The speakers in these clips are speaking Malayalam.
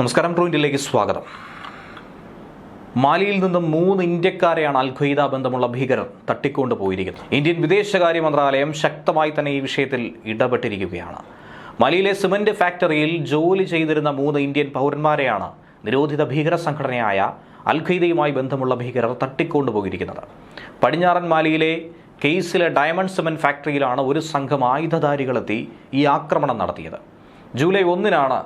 നമസ്കാരം ട്രൂ ഇന്ത്യയിലേക്ക് സ്വാഗതം. മാലിയിൽ നിന്നും മൂന്ന് ഇന്ത്യക്കാരെയാണ് അൽ ഖ്വയ്ദ ബന്ധമുള്ള ഭീകരർ തട്ടിക്കൊണ്ടു പോയിരിക്കുന്നത്. ഇന്ത്യൻ വിദേശകാര്യ മന്ത്രാലയം ശക്തമായി തന്നെ ഈ വിഷയത്തിൽ ഇടപെട്ടിരിക്കുകയാണ്. മാലിയിലെ സിമന്റ് ഫാക്ടറിയിൽ ജോലി ചെയ്തിരുന്ന മൂന്ന് ഇന്ത്യൻ പൗരന്മാരെയാണ് നിരോധിത ഭീകര സംഘടനയായ അൽ ഖ്വയ്ദയുമായി ബന്ധമുള്ള ഭീകരർ തട്ടിക്കൊണ്ടുപോയിരിക്കുന്നത് പടിഞ്ഞാറൻ മാലിയിലെ കെയ്സിലെ ഡയമണ്ട് സിമന്റ് ഫാക്ടറിയിലാണ് ഒരു സംഘം ആയുധധാരികളെത്തി ഈ ആക്രമണം നടത്തിയത്. ജൂലൈ ഒന്നിനാണ്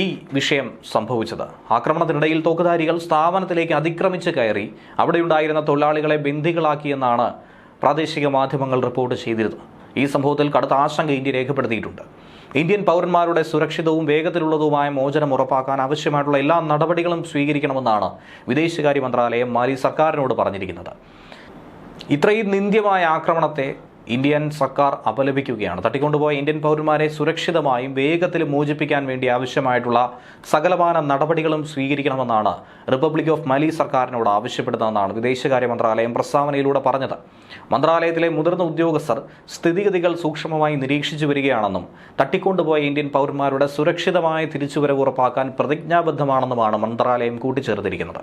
ഈ വിഷയം സംഭവിച്ചത്. ആക്രമണത്തിനിടയിൽ തോക്കുധാരികൾ സ്ഥാപനത്തിലേക്ക് അതിക്രമിച്ച് കയറി അവിടെയുണ്ടായിരുന്ന തൊഴിലാളികളെ ബന്ദികളാക്കിയെന്നാണ് പ്രാദേശിക മാധ്യമങ്ങൾ റിപ്പോർട്ട് ചെയ്തിരുന്നത്. ഈ സംഭവത്തിൽ കടുത്ത ആശങ്ക ഇന്ത്യ രേഖപ്പെടുത്തിയിട്ടുണ്ട്. ഇന്ത്യൻ പൗരന്മാരുടെ സുരക്ഷിതവും വേഗത്തിലുള്ളതുമായ മോചനം ഉറപ്പാക്കാൻ ആവശ്യമായിട്ടുള്ള എല്ലാ നടപടികളും സ്വീകരിക്കണമെന്നാണ് വിദേശകാര്യ മന്ത്രാലയം മാലി സർക്കാരിനോട് പറഞ്ഞിരിക്കുന്നത്. ഇത്രയും നിന്ദ്യമായ ആക്രമണത്തെ ഇന്ത്യൻ സർക്കാർ അപലപിക്കുകയാണ്. തട്ടിക്കൊണ്ടുപോയ ഇന്ത്യൻ പൗരന്മാരെ സുരക്ഷിതമായും വേഗത്തിൽ മോചിപ്പിക്കാൻ വേണ്ടി ആവശ്യമായിട്ടുള്ള സകലമാന നടപടികളും സ്വീകരിക്കണമെന്നാണ് റിപ്പബ്ലിക് ഓഫ് മലി സർക്കാരിനോട് ആവശ്യപ്പെടുന്നതെന്നാണ് വിദേശകാര്യ മന്ത്രാലയം പ്രസ്താവനയിലൂടെ പറഞ്ഞത്. മന്ത്രാലയത്തിലെ മുതിർന്ന ഉദ്യോഗസ്ഥർ സ്ഥിതിഗതികൾ സൂക്ഷ്മമായി നിരീക്ഷിച്ചു വരികയാണെന്നും തട്ടിക്കൊണ്ടുപോയ ഇന്ത്യൻ പൗരന്മാരുടെ സുരക്ഷിതമായ തിരിച്ചുവരവ് ഉറപ്പാക്കാൻ പ്രതിജ്ഞാബദ്ധമാണെന്നുമാണ് മന്ത്രാലയം കൂട്ടിച്ചേർത്തിരിക്കുന്നത്.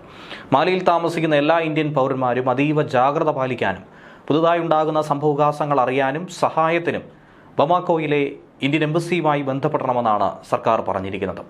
മാലിയിൽ താമസിക്കുന്ന എല്ലാ ഇന്ത്യൻ പൗരന്മാരും അതീവ ജാഗ്രത പാലിക്കാനും പുതുതായി ഉണ്ടാകുന്ന സംഭവവികാസങ്ങൾ അറിയാനും സഹായത്തിനും ബമാക്കോയിലെ ഇന്ത്യൻ എംബസിയുമായി ബന്ധപ്പെടണമെന്നാണ് സർക്കാർ പറഞ്ഞിരിക്കുന്നത്.